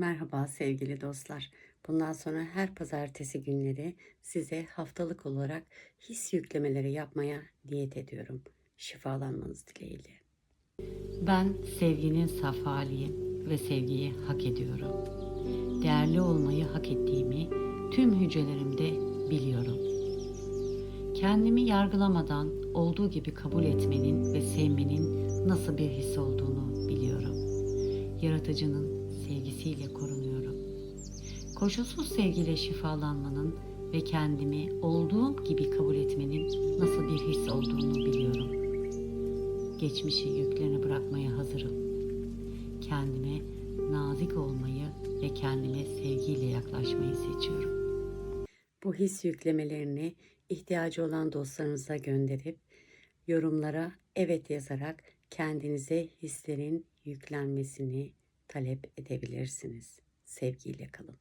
Merhaba sevgili dostlar. Bundan sonra her pazartesi günleri size haftalık olarak his yüklemeleri yapmaya niyet ediyorum. Şifalanmanız dileğiyle. Ben sevginin saf haliyim ve sevgiyi hak ediyorum. Değerli olmayı hak ettiğimi tüm hücrelerimde biliyorum. Kendimi yargılamadan olduğu gibi kabul etmenin ve sevmenin nasıl bir his olduğunu biliyorum. Yaratıcının sevgisiyle korunuyorum. Koşulsuz sevgiyle şifalanmanın ve kendimi olduğum gibi kabul etmenin nasıl bir his olduğunu biliyorum. Geçmişin yüklerini bırakmaya hazırım. Kendime nazik olmayı ve kendime sevgiyle yaklaşmayı seçiyorum. Bu his yüklemelerini ihtiyacı olan dostlarınıza gönderip yorumlara evet yazarak kendinize hislerin yüklenmesini talep edebilirsiniz. Sevgiyle kalın.